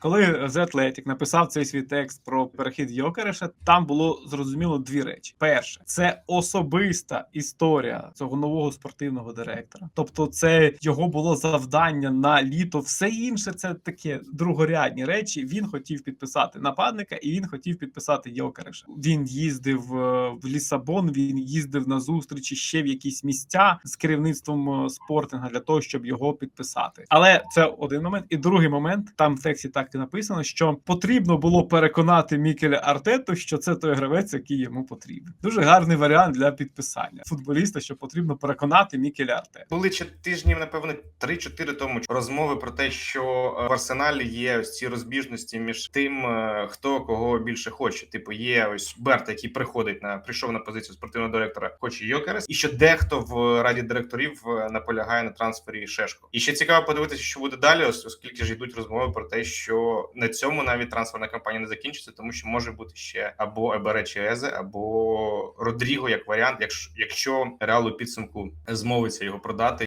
Коли The Athletic написав цей свій текст про перехід Йокереша, там було зрозуміло дві речі: перше, це особиста історія цього нового спортивного директора. Тобто, це його було завдання на літо. Все інше це таке другорядні речі. Він хотів підписати нападника, і він хотів підписати Йокереша. Він їздив е, в Лісабон. Він їздив на зустрічі ще в якісь місця з керівництвом е, спортинга для того, щоб його підписати. Але це один момент. І другий момент там в тексті так і написано, що потрібно було переконати Мікеля Артету, що це той гравець, який йому потрібен. Дуже гарний варіант для підписання футболіста, що потрібно переконати Мікеля Артету. Були чи тижнів, напевно, 3-4 тому розмови про те, що е, в арсеналі є ось ці розбіжності між тим, е, хто кого більше хоче. Типу, є ось Берт, який приходить на прийшов на позицію спортивного директора, хоче Йокерес, і що дехто в раді директорів е, наполягає на трансфері Шешко. І ще цікаво подивитися, що буде далі, оскільки ж йдуть розмови про те, що на цьому навіть трансферна кампанія не закінчиться, тому що може бути ще або Ебере Чезе, або Родріго як варіант, якщо якщо реалу підсумку змовиться його продати